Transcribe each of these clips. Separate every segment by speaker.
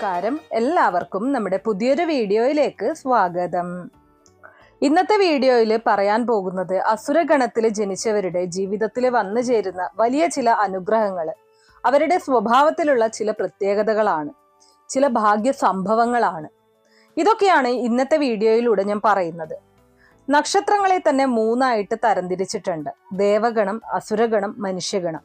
Speaker 1: നമസ്കാരം. എല്ലാവർക്കും നമ്മുടെ പുതിയൊരു വീഡിയോയിലേക്ക് സ്വാഗതം. ഇന്നത്തെ വീഡിയോയിൽ പറയാൻ പോകുന്നത് അസുരഗണത്തിൽ ജനിച്ചവരുടെ ജീവിതത്തിൽ വന്നു ചേരുന്ന വലിയ ചില അനുഗ്രഹങ്ങൾ അവരുടെ സ്വഭാവത്തിലുള്ള ചില പ്രത്യേകതകളാണ്. ചില ഭാഗ്യ സംഭവങ്ങളാണ്. ഇതൊക്കെയാണ് ഇന്നത്തെ വീഡിയോയിലൂടെ ഞാൻ പറയുന്നത്. നക്ഷത്രങ്ങളെ തന്നെ മൂന്നായിട്ട് തരംതിരിച്ചിട്ടുണ്ട്. ദേവഗണം അസുരഗണം മനുഷ്യഗണം.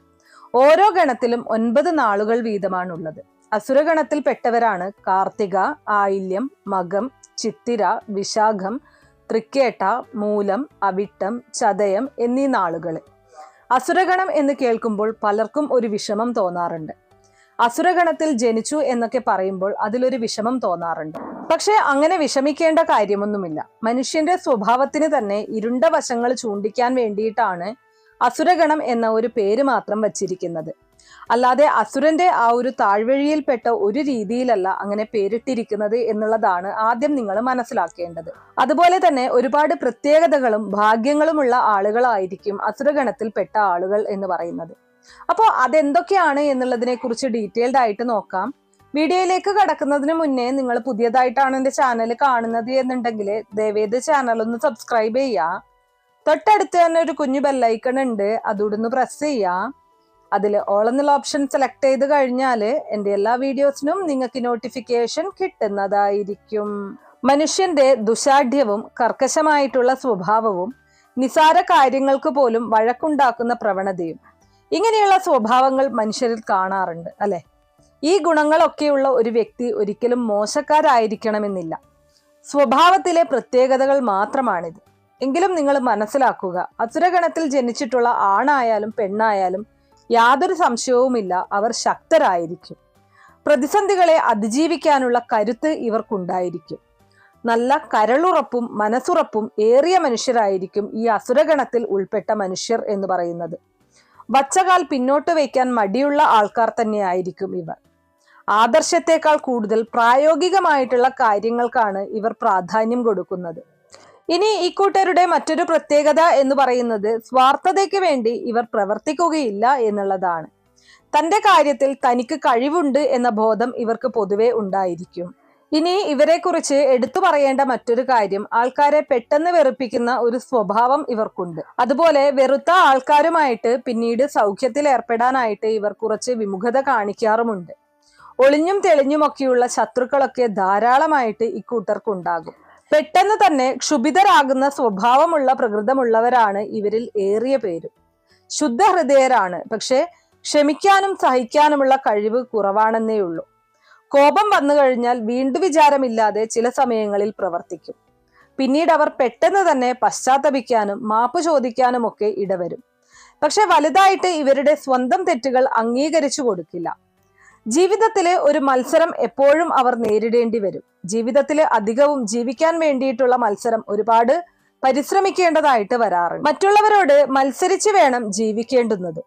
Speaker 1: ഓരോ ഗണത്തിലും ഒൻപത് നാളുകൾ വീതമാണുള്ളത്. അസുരഗണത്തിൽപ്പെട്ടവരാണ് കാർത്തിക ആയില്യം മകം ചിത്തിര വിശാഖം തൃക്കേട്ട മൂലം അവിട്ടം ചതയം എന്നീ നാളുകൾ അസുരഗണം എന്ന് കേൾക്കുമ്പോൾ പലർക്കും ഒരു വിഷമം തോന്നാറുണ്ട്. അസുരഗണത്തിൽ ജനിച്ചു എന്നൊക്കെ പറയുമ്പോൾ അതിലൊരു വിഷമം തോന്നാറുണ്ട്. പക്ഷേ അങ്ങനെ വിഷമിക്കേണ്ട കാര്യമൊന്നുമില്ല. മനുഷ്യന്റെ സ്വഭാവത്തിന് തന്നെ ഇരുണ്ട വശങ്ങൾ ചൂണ്ടിക്കാൻ വേണ്ടിയിട്ടാണ് അസുരഗണം എന്ന ഒരു പേര് മാത്രം വച്ചിരിക്കുന്നത്. അല്ലാതെ അസുരന്റെ ആ ഒരു താഴ്വഴിയിൽപ്പെട്ട ഒരു രീതിയിലല്ല അങ്ങനെ പേരിട്ടിരിക്കുന്നത് എന്നുള്ളതാണ് ആദ്യം നിങ്ങൾ മനസ്സിലാക്കേണ്ടത്. അതുപോലെ തന്നെ ഒരുപാട് പ്രത്യേകതകളും ഭാഗ്യങ്ങളുമുള്ള ആളുകളായിരിക്കും അസുരഗണത്തിൽപ്പെട്ട ആളുകൾ എന്ന് പറയുന്നത്. അപ്പോൾ അതെന്തൊക്കെയാണ് എന്നുള്ളതിനെ കുറിച്ച് ഡീറ്റെയിൽഡ് ആയിട്ട് നോക്കാം. വീഡിയോയിലേക്ക് കടക്കുന്നതിന് മുന്നേ നിങ്ങൾ പുതിയതായിട്ടാണ് എന്റെ ചാനൽ കാണുന്നത് എന്നുണ്ടെങ്കിൽ ദയവേത് ചാനൽ ഒന്ന് സബ്സ്ക്രൈബ് ചെയ്യുക. തൊട്ടടുത്ത് തന്നെ ഒരു കുഞ്ഞു ബെല്ലൈക്കൺ ഉണ്ട്. അതോടൊന്ന് പ്രസ് ചെയ്യുക. അതിൽ ഓൾ എന്നുള്ള ഓപ്ഷൻ സെലക്ട് ചെയ്ത് കഴിഞ്ഞാൽ എന്റെ എല്ലാ വീഡിയോസിനും നിങ്ങൾക്ക് നോട്ടിഫിക്കേഷൻ കിട്ടുന്നതായിരിക്കും. മനുഷ്യന്റെ ദുശാഠ്യവും കർക്കശമായിട്ടുള്ള സ്വഭാവവും നിസാര കാര്യങ്ങൾക്ക് പോലും വഴക്കുണ്ടാക്കുന്ന പ്രവണതയും ഇങ്ങനെയുള്ള സ്വഭാവങ്ങൾ മനുഷ്യരിൽ കാണാറുണ്ട് അല്ലെ? ഈ ഗുണങ്ങളൊക്കെയുള്ള ഒരു വ്യക്തി ഒരിക്കലും മോശക്കാരായിരിക്കണമെന്നില്ല. സ്വഭാവത്തിലെ പ്രത്യേകതകൾ മാത്രമാണിത്. എങ്കിലും നിങ്ങൾ മനസ്സിലാക്കുക അസുരഗണത്തിൽ ജനിച്ചിട്ടുള്ള ആണായാലും പെണ്ണായാലും യാതൊരു സംശയവുമില്ല. അവർ ശക്തരായിരിക്കും. പ്രതിസന്ധികളെ അതിജീവിക്കാനുള്ള കരുത്ത് ഇവർക്കുണ്ടായിരിക്കും. നല്ല കരളുറപ്പും മനസ്സുറപ്പും ഏറിയ മനുഷ്യരായിരിക്കും ഈ അസുരഗണത്തിൽ ഉൾപ്പെട്ട മനുഷ്യർ എന്ന് പറയുന്നത്. വച്ചകാൽ പിന്നോട്ട് വയ്ക്കാൻ മടിയുള്ള ആൾക്കാർ തന്നെയായിരിക്കും ഇവർ. ആദർശത്തെക്കാൾ കൂടുതൽ പ്രായോഗികമായിട്ടുള്ള കാര്യങ്ങൾക്കാണ് ഇവർ പ്രാധാന്യം കൊടുക്കുന്നത്. ഇനി ഇക്കൂട്ടരുടെ മറ്റൊരു പ്രത്യേകത എന്ന് പറയുന്നത് സ്വാർത്ഥതയ്ക്ക് വേണ്ടി ഇവർ പ്രവർത്തിക്കുകയില്ല എന്നുള്ളതാണ്. തന്റെ കാര്യത്തിൽ തനിക്ക് കഴിവുണ്ട് എന്ന ബോധം ഇവർക്ക് പൊതുവെ ഉണ്ടായിരിക്കും. ഇനി ഇവരെക്കുറിച്ച് എടുത്തു പറയേണ്ട മറ്റൊരു കാര്യം ആൾക്കാരെ പെട്ടെന്ന് വെറുപ്പിക്കുന്ന ഒരു സ്വഭാവം ഇവർക്കുണ്ട്. അതുപോലെ വെറുത്ത ആൾക്കാരുമായിട്ട് പിന്നീട് സൗഖ്യത്തിൽ ഏർപ്പെടാനായിട്ട് ഇവർ കുറച്ച് വിമുഖത കാണിക്കാറുമുണ്ട്. ഒളിഞ്ഞും തെളിഞ്ഞുമൊക്കെയുള്ള ശത്രുക്കളൊക്കെ ധാരാളമായിട്ട് ഇക്കൂട്ടർക്കുണ്ടാകും പെട്ടെന്ന് തന്നെ ക്ഷുഭിതരാകുന്ന സ്വഭാവമുള്ള പ്രകൃതമുള്ളവരാണ് ഇവരിൽ ഏറിയ പേരും. ശുദ്ധഹൃദയരാണ് പക്ഷെ ക്ഷമിക്കാനും സഹിക്കാനുമുള്ള കഴിവ് കുറവാണെന്നേ ഉള്ളൂ. കോപം വന്നു കഴിഞ്ഞാൽ വീണ്ടു വിചാരമില്ലാതെ ചില സമയങ്ങളിൽ പ്രവർത്തിക്കും. പിന്നീട് അവർ പെട്ടെന്ന് തന്നെ പശ്ചാത്തപിക്കാനും മാപ്പ് ചോദിക്കാനുമൊക്കെ ഇടവരും. പക്ഷെ വലുതായിട്ട് ഇവരുടെ സ്വന്തം തെറ്റുകൾ അംഗീകരിച്ചു കൊടുക്കില്ല. ജീവിതത്തിലെ ഒരു മത്സരം എപ്പോഴും അവർ നേരിടേണ്ടി വരും. ജീവിതത്തിൽ അധികവും ജീവിക്കാൻ വേണ്ടിയിട്ടുള്ള മത്സരം ഒരുപാട് പരിശ്രമിക്കേണ്ടതായിട്ട് വരാറുണ്ട്. മറ്റുള്ളവരോട് മത്സരിച്ച് വേണം ജീവിക്കേണ്ടുന്നത്.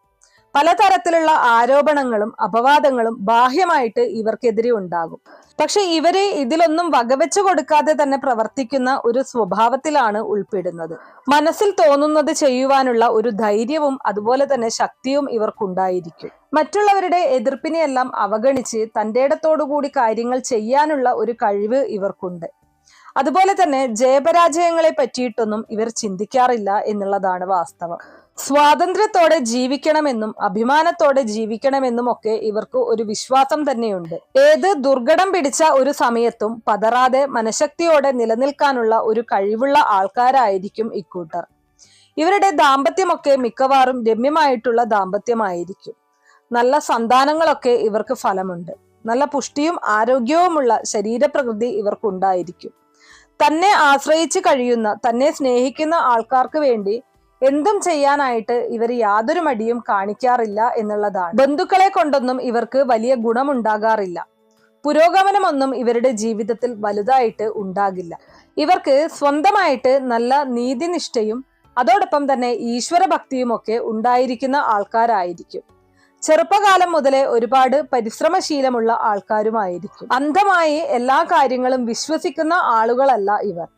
Speaker 1: പലതരത്തിലുള്ള ആരോപണങ്ങളും അപവാദങ്ങളും ബാഹ്യമായിട്ട് ഇവർക്കെതിരെ ഉണ്ടാകും. പക്ഷെ ഇവരെ ഇതിലൊന്നും വകവെച്ചു കൊടുക്കാതെ തന്നെ പ്രവർത്തിക്കുന്ന ഒരു സ്വഭാവത്തിലാണ് ഉൾപ്പെടുന്നത്. മനസ്സിൽ തോന്നുന്നത് ചെയ്യുവാനുള്ള ഒരു ധൈര്യവും അതുപോലെ തന്നെ ശക്തിയും ഇവർക്കുണ്ടായിരിക്കും. മറ്റുള്ളവരുടെ എതിർപ്പിനെയെല്ലാം അവഗണിച്ച് തന്റെ ഇടത്തോടുകൂടി കാര്യങ്ങൾ ചെയ്യാനുള്ള ഒരു കഴിവ് ഇവർക്കുണ്ട്. അതുപോലെ തന്നെ ജയപരാജയങ്ങളെ പറ്റിയിട്ടൊന്നും ഇവർ ചിന്തിക്കാറില്ല എന്നുള്ളതാണ് വാസ്തവം. സ്വാതന്ത്ര്യത്തോടെ ജീവിക്കണമെന്നും അഭിമാനത്തോടെ ജീവിക്കണമെന്നും ഒക്കെ ഇവർക്ക് ഒരു വിശ്വാസം തന്നെയുണ്ട്. ഏത് ദുർഘടം പിടിച്ച ഒരു സമയത്തും പതറാതെ മനഃശക്തിയോടെ നിലനിൽക്കാനുള്ള ഒരു കഴിവുള്ള ആൾക്കാരായിരിക്കും ഇക്കൂട്ടർ. ഇവരുടെ ദാമ്പത്യമൊക്കെ മിക്കവാറും രമ്യമായിട്ടുള്ള ദാമ്പത്യമായിരിക്കും. നല്ല സന്താനങ്ങളൊക്കെ ഇവർക്ക് ഫലമുണ്ട്. നല്ല പുഷ്ടിയും ആരോഗ്യവുമുള്ള ശരീരപ്രകൃതി ഇവർക്കുണ്ടായിരിക്കും. തന്നെ ആശ്രയിച്ച് കഴിയുന്ന തന്നെ സ്നേഹിക്കുന്ന ആൾക്കാർക്ക് വേണ്ടി എന്തും ചെയ്യാനായിട്ട് ഇവർ യാതൊരു മടിയും കാണിക്കാറില്ല എന്നുള്ളതാണ്. ബന്ധുക്കളെ കൊണ്ടൊന്നും ഇവർക്ക് വലിയ ഗുണമുണ്ടാകാറില്ല. പുരോഗമനമൊന്നും ഇവരുടെ ജീവിതത്തിൽ വലുതായിട്ട് ഉണ്ടാകില്ല. ഇവർക്ക് സ്വന്തമായിട്ട് നല്ല നീതിനിഷ്ഠയും അതോടൊപ്പം തന്നെ ഈശ്വര ഭക്തിയുമൊക്കെ ഉണ്ടായിരിക്കുന്ന ആൾക്കാരായിരിക്കും. ചെറുപ്പകാലം മുതലേ ഒരുപാട് പരിശ്രമശീലമുള്ള ആൾക്കാരുമായിരിക്കും. അന്ധമായി എല്ലാ കാര്യങ്ങളും വിശ്വസിക്കുന്ന ആളുകളല്ല ഇവർ.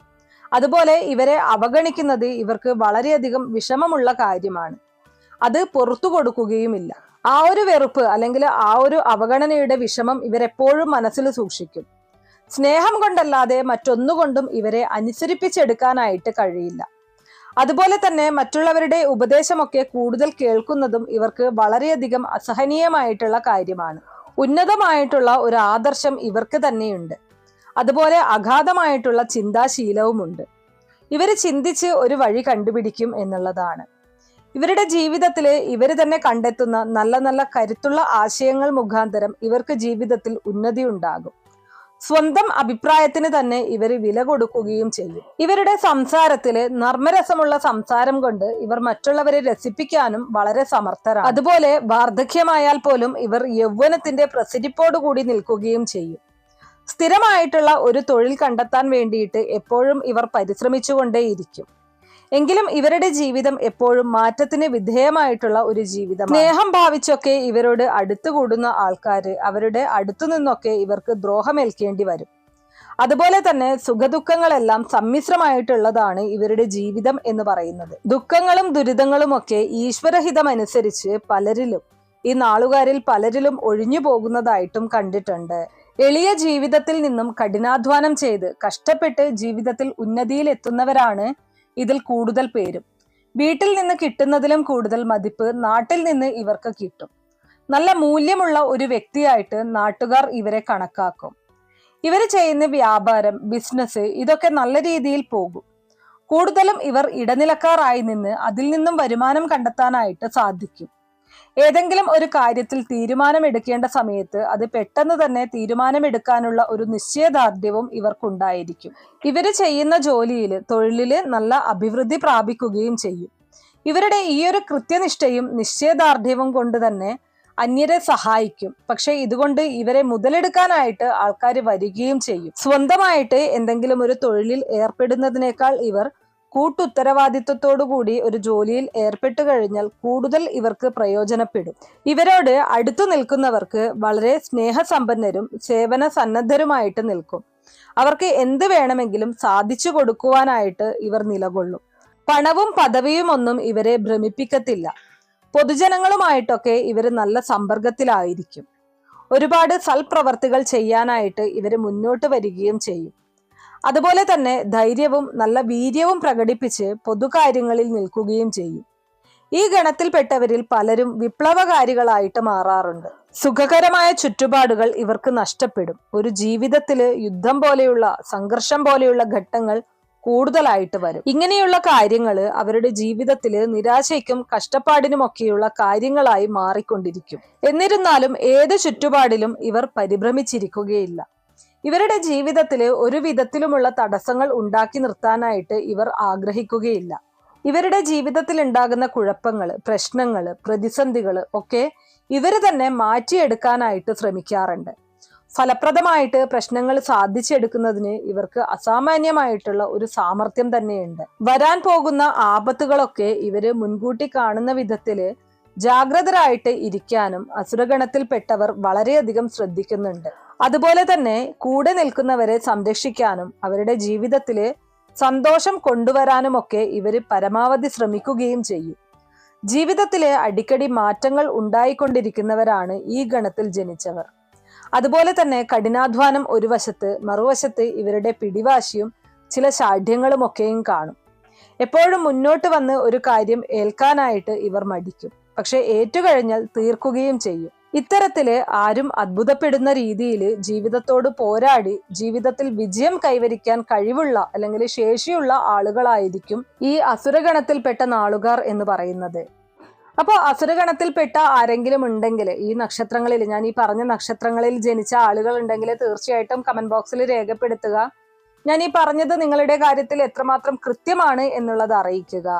Speaker 1: അതുപോലെ ഇവരെ അവഗണിക്കുന്നത് ഇവർക്ക് വളരെയധികം വിഷമമുള്ള കാര്യമാണ്. അത് പുറത്തു കൊടുക്കുകയുമില്ല. ആ ഒരു വെറുപ്പ് അല്ലെങ്കിൽ ആ ഒരു അവഗണനയുടെ വിഷമം ഇവരെപ്പോഴും മനസ്സിൽ സൂക്ഷിക്കും. സ്നേഹം കൊണ്ടല്ലാതെ മറ്റൊന്നുകൊണ്ടും ഇവരെ അനുസരിപ്പിച്ചെടുക്കാനായിട്ട് കഴിയില്ല. അതുപോലെ തന്നെ മറ്റുള്ളവരുടെ ഉപദേശമൊക്കെ കൂടുതൽ കേൾക്കുന്നതും ഇവർക്ക് വളരെയധികം അസഹനീയമായിട്ടുള്ള കാര്യമാണ്. ഉന്നതമായിട്ടുള്ള ഒരു ആദർശം ഇവർക്ക് തന്നെയുണ്ട്. അതുപോലെ അഗാധമായിട്ടുള്ള ചിന്താശീലവുമുണ്ട്. ഇവർ ചിന്തിച്ച് ഒരു വഴി കണ്ടുപിടിക്കും എന്നുള്ളതാണ്. ഇവരുടെ ജീവിതത്തിൽ ഇവർ തന്നെ കണ്ടെത്തുന്ന നല്ല നല്ല കരുത്തുള്ള ആശയങ്ങൾ മുഖാന്തരം ഇവർക്ക് ജീവിതത്തിൽ ഉന്നതി ഉണ്ടാകും. സ്വന്തം അഭിപ്രായത്തിന് തന്നെ ഇവർ വില കൊടുക്കുകയും ചെയ്യും. ഇവരുടെ സംസാരത്തിൽ നർമ്മരസമുള്ള സംസാരം കൊണ്ട് ഇവർ മറ്റുള്ളവരെ രസിപ്പിക്കാനും വളരെ സമർത്ഥരാണ്. അതുപോലെ വാർദ്ധക്യമായാൽ പോലും ഇവർ യൗവനത്തിന്റെ പ്രസിരിപ്പോടുകൂടി നിൽക്കുകയും ചെയ്യും. സ്ഥിരമായിട്ടുള്ള ഒരു തൊഴിൽ കണ്ടെത്താൻ വേണ്ടിയിട്ട് എപ്പോഴും ഇവർ പരിശ്രമിച്ചുകൊണ്ടേയിരിക്കും. എങ്കിലും ഇവരുടെ ജീവിതം എപ്പോഴും മാറ്റത്തിന് വിധേയമായിട്ടുള്ള ഒരു ജീവിതം സ്നേഹം ഭാവിച്ചൊക്കെ ഇവരോട് അടുത്തുകൂടുന്ന ആൾക്കാര് അവരുടെ അടുത്തു നിന്നൊക്കെ ഇവർക്ക് ദ്രോഹമേൽക്കേണ്ടി വരും. അതുപോലെ തന്നെ സുഖദുഃഖങ്ങളെല്ലാം സമ്മിശ്രമായിട്ടുള്ളതാണ് ഇവരുടെ ജീവിതം എന്ന് പറയുന്നത്. ദുഃഖങ്ങളും ദുരിതങ്ങളും ഒക്കെ ഈശ്വരഹിതമനുസരിച്ച് പലരിലും ഈ നാളുകാരിൽ പലരിലും ഒഴിഞ്ഞു പോകുന്നതായിട്ടും കണ്ടിട്ടുണ്ട്. എളിയ ജീവിതത്തിൽ നിന്നും കഠിനാധ്വാനം ചെയ്ത് കഷ്ടപ്പെട്ട് ജീവിതത്തിൽ ഉന്നതിയിൽ എത്തുന്നവരാണ് ഇതിൽ കൂടുതൽ പേരും. വീട്ടിൽ നിന്ന് കിട്ടുന്നതിലും കൂടുതൽ മതിപ്പ് നാട്ടിൽ നിന്ന് ഇവർക്ക് കിട്ടും. നല്ല മൂല്യമുള്ള ഒരു വ്യക്തിയായിട്ട് നാട്ടുകാർ ഇവരെ കണക്കാക്കും. ഇവർ ചെയ്യുന്ന വ്യാപാരം ബിസിനസ് ഇതൊക്കെ നല്ല രീതിയിൽ പോകും. കൂടുതലും ഇവർ ഇടനിലക്കാരായി നിന്ന് അതിൽ നിന്നും വരുമാനം കണ്ടെത്താനായിട്ട് സാധിക്കും. ഏതെങ്കിലും ഒരു കാര്യത്തിൽ തീരുമാനമെടുക്കേണ്ട സമയത്ത് അത് പെട്ടെന്ന് തന്നെ തീരുമാനമെടുക്കാനുള്ള ഒരു നിശ്ചയദാർഢ്യവും ഇവർക്കുണ്ടായിരിക്കും. ഇവർ ചെയ്യുന്ന ജോലിയിൽ തൊഴിലിൽ നല്ല അഭിവൃദ്ധി പ്രാപിക്കുകയും ചെയ്യും. ഇവരുടെ ഈ ഒരു കൃത്യനിഷ്ഠയും നിശ്ചയദാർഢ്യവും കൊണ്ട് തന്നെ അന്യരെ സഹായിക്കും. പക്ഷെ ഇതുകൊണ്ട് ഇവരെ മുതലെടുക്കാനായിട്ട് ആൾക്കാർ വരികയും ചെയ്യും. സ്വന്തമായിട്ട് എന്തെങ്കിലും ഒരു തൊഴിലിൽ ഏർപ്പെടുന്നതിനേക്കാൾ ഇവർ കൂട്ടുത്തരവാദിത്വത്തോടുകൂടി ഒരു ജോലിയിൽ ഏർപ്പെട്ടു കഴിഞ്ഞാൽ കൂടുതൽ ഇവർക്ക് പ്രയോജനപ്പെടും. ഇവരോട് അടുത്തു നിൽക്കുന്നവർക്ക് വളരെ സ്നേഹസമ്പന്നരും സേവന സന്നദ്ധരുമായിട്ട് നിൽക്കും. അവർക്ക് എന്ത് വേണമെങ്കിലും സാധിച്ചു കൊടുക്കുവാനായിട്ട് ഇവർ നിലകൊള്ളും. പണവും പദവിയും ഒന്നും ഇവരെ ഭ്രമിപ്പിക്കത്തില്ല. പൊതുജനങ്ങളുമായിട്ടൊക്കെ ഇവർ നല്ല സമ്പർക്കത്തിലായിരിക്കും. ഒരുപാട് സൽപ്രവർത്തികൾ ചെയ്യാനായിട്ട് ഇവർ മുന്നോട്ട് വരികയും ചെയ്യും. അതുപോലെ തന്നെ ധൈര്യവും നല്ല വീര്യവും പ്രകടിപ്പിച്ച് പൊതുകാര്യങ്ങളിൽ നിൽക്കുകയും ചെയ്യും. ഈ ഗണത്തിൽപ്പെട്ടവരിൽ പലരും വിപ്ലവകാരികളായിട്ട് മാറാറുണ്ട്. സുഖകരമായ ചുറ്റുപാടുകൾ ഇവർക്ക് നഷ്ടപ്പെടും. ഒരു ജീവിതത്തിൽ യുദ്ധം പോലെയുള്ള സംഘർഷം പോലെയുള്ള ഘട്ടങ്ങൾ കൂടുതലായിട്ട് വരും. ഇങ്ങനെയുള്ള കാര്യങ്ങൾ അവരുടെ ജീവിതത്തിൽ നിരാശയ്ക്കും കഷ്ടപ്പാടിനുമൊക്കെയുള്ള കാര്യങ്ങളായി മാറിക്കൊണ്ടിരിക്കും. എന്നിരുന്നാലും ഏത് ചുറ്റുപാടിലും ഇവർ പരിഭ്രമിച്ചിരിക്കുകയില്ല. ഇവരുടെ ജീവിതത്തിൽ ഒരു വിധത്തിലുമുള്ള തടസ്സങ്ങൾ ഉണ്ടാക്കി നിർത്താനായിട്ട് ഇവർ ആഗ്രഹിക്കുകയില്ല. ഇവരുടെ ജീവിതത്തിൽ ഉണ്ടാകുന്ന കുഴപ്പങ്ങൾ പ്രശ്നങ്ങൾ പ്രതിസന്ധികൾ ഒക്കെ ഇവർ തന്നെ മാറ്റിയെടുക്കാനായിട്ട് ശ്രമിക്കാറുണ്ട്. ഫലപ്രദമായിട്ട് പ്രശ്നങ്ങൾ സാധിച്ചെടുക്കുന്നതിന് ഇവർക്ക് അസാമാന്യമായിട്ടുള്ള ഒരു സാമർഥ്യം തന്നെയുണ്ട്. വരാൻ പോകുന്ന ആപത്തുകളൊക്കെ ഇവർ മുൻകൂട്ടി കാണുന്ന വിധത്തിൽ ജാഗ്രതരായിട്ട് ഇരിക്കാനും അസുരഗണത്തിൽപ്പെട്ടവർ വളരെയധികം ശ്രദ്ധിക്കുന്നുണ്ട്. അതുപോലെ തന്നെ കൂടെ നിൽക്കുന്നവരെ സംരക്ഷിക്കാനും അവരുടെ ജീവിതത്തിൽ സന്തോഷം കൊണ്ടുവരാനും ഒക്കെ ഇവർ പരമാവധി ശ്രമിക്കുകയും ചെയ്യും. ജീവിതത്തിലെ അടിക്കടി മാറ്റങ്ങൾ ഉണ്ടായിക്കൊണ്ടിരിക്കുന്നവരാണ് ഈ ഗണത്തിൽ ജനിച്ചവർ. അതുപോലെ തന്നെ കഠിനാധ്വാനം ഒരു വശത്ത് മറുവശത്ത് ഇവരുടെ പിടിവാശിയും ചില ശാഠ്യങ്ങളും ഒക്കെയും കാണും. എപ്പോഴും മുന്നോട്ട് വന്ന് ഒരു കാര്യം ഏൽക്കാനായിട്ട് ഇവർ മടിക്കും. പക്ഷെ ഏറ്റുകഴിഞ്ഞാൽ തീർക്കുകയും ചെയ്യും. ഇത്തരത്തിൽ ആരും അത്ഭുതപ്പെടുന്ന രീതിയിൽ ജീവിതത്തോട് പോരാടി ജീവിതത്തിൽ വിജയം കൈവരിക്കാൻ കഴിവുള്ള അല്ലെങ്കിൽ ശേഷിയുള്ള ആളുകളായിരിക്കും ഈ അസുരഗണത്തിൽപ്പെട്ട നാളുകാർ എന്ന് പറയുന്നത്. അപ്പോൾ അസുരഗണത്തിൽപ്പെട്ട ആരെങ്കിലും ഉണ്ടെങ്കിൽ ഈ നക്ഷത്രങ്ങളിൽ ഞാൻ ഈ പറഞ്ഞ നക്ഷത്രങ്ങളിൽ ജനിച്ച ആളുകൾ ഉണ്ടെങ്കിൽ തീർച്ചയായിട്ടും കമന്റ് ബോക്സിൽ രേഖപ്പെടുത്തുക. ഞാൻ ഈ പറഞ്ഞത് നിങ്ങളുടെ കാര്യത്തിൽ എത്രമാത്രം കൃത്യമാണ് എന്നുള്ളത് അറിയിക്കുക.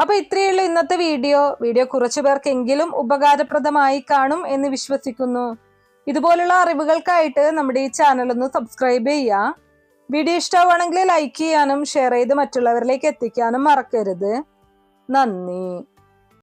Speaker 1: അപ്പൊ ഇത്രയുള്ള ഇന്നത്തെ വീഡിയോ വീഡിയോ കുറച്ചു പേർക്കെങ്കിലും ഉപകാരപ്രദമായി കാണും എന്ന് വിശ്വസിക്കുന്നു. ഇതുപോലുള്ള അറിവുകൾക്കായിട്ട് നമ്മുടെ ഈ ചാനൽ ഒന്ന് സബ്സ്ക്രൈബ് ചെയ്യുക വീഡിയോ ഇഷ്ടമാണെങ്കിൽ ലൈക്ക് ചെയ്യാനും ഷെയർ ചെയ്ത് മറ്റുള്ളവരിലേക്ക് എത്തിക്കാനും മറക്കരുത്. നന്ദി.